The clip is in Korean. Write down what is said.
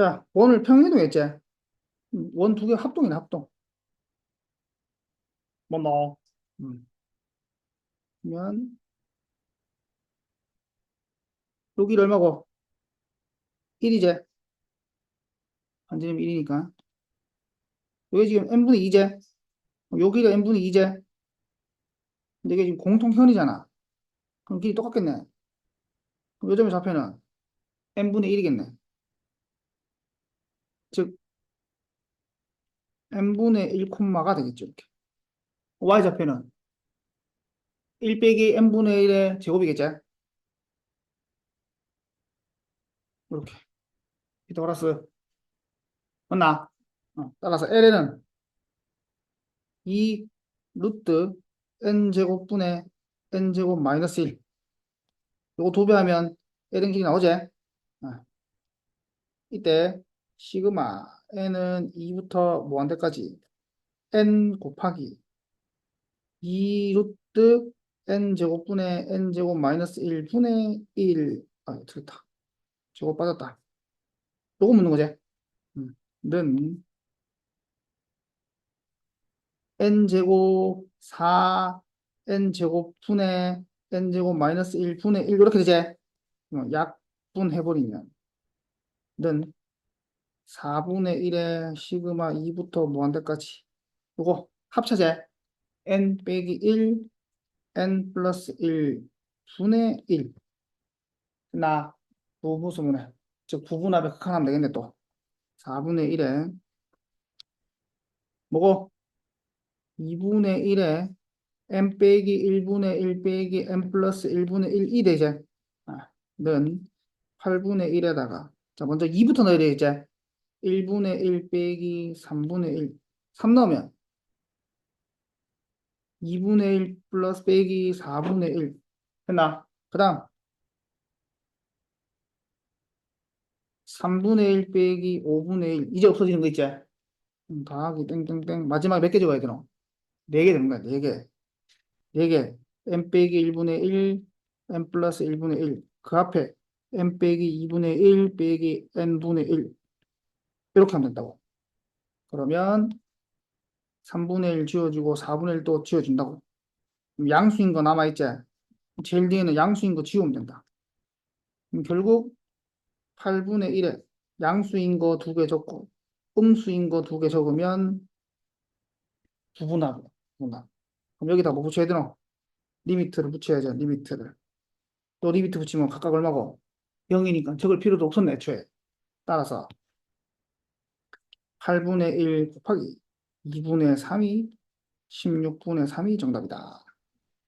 자, 원을 평행이동했지? 음, 원두 개 합동이네, 합동. 뭐, 뭐. 음. 그러면, 여기 얼마고? 1이제. 반지름 1이니까. 여기 지금 n분의 2제. 여기가 n분의 2제. 근데 이게 지금 공통현이잖아. 그럼 길이 똑같겠네. 그럼 요점의 좌표는 n분의 1이겠네. 즉, n분의 1 콤마가 되겠죠. 이렇게. y좌표는 1 빼기 n분의 1의 제곱이겠지. 이렇게. 피타고라스. 맞나? 어, 따라서 LN은 2 루트 n제곱분의 n제곱 마이너스 1. 요거 도배하면 LN 길이 나오지? 어. 이때 시그마 n은 2부터 무한대까지 n 곱하기 2 루트 n제곱분의 n제곱 마이너스 1분의 1. 아, 틀렸다. 제곱 빠졌다. 요거 묻는 거지? 음. 는 n제곱 4 n제곱 분의 n제곱 마이너스 1 분의 1 이렇게 되지? 어, 약분 해버리면 는 4분의 1의 시그마 2부터 무한대까지. 요거 합쳐제. n 빼기 1 n 플러스 1 분의 1 나 부부수문에 즉 부분합의 극한하면 되겠네 또. 4분의 1에 뭐고? 2분의 1에 n 빼기 1분의 1 빼기 n 플러스 1분의 1이 되지. 아, 는 8분의 1에다가 자 먼저 2부터 넣어야 되겠지 1분의 1 빼기 3분의 1 3 넣으면 2분의 1 플러스 빼기 4분의 1 했나? 그 다음 3분의 1 빼기 5분의 1 이제 없어지는 거 있지? 음, 더하기 땡땡땡. 마지막에 몇 개 적어야 되노? 4개 되는 거야 4개. 4개. n 빼기 1분의 1 n 플러스 1분의 1 그 앞에 n 빼기 2분의 1 빼기 n분의 1 이렇게 하면 된다고 그러면 3분의 1 지워주고 4분의 1또 지워준다고 그럼 양수인 거 남아있지? 제일 뒤에는 양수인 거 지우면 된다 결국 8분의 1에 양수인 거 두 개 적고 음수인 거 두 개 적으면 부분합, 부분합. 그럼 여기다 뭐 붙여야 되노? 리미트를 붙여야죠, 리미트를. 또 리미트 붙이면 각각 얼마고? 0이니까 적을 필요도 없었네, 애초에. 따라서 8분의 1 곱하기 2분의 3이 16분의 3이 정답이다.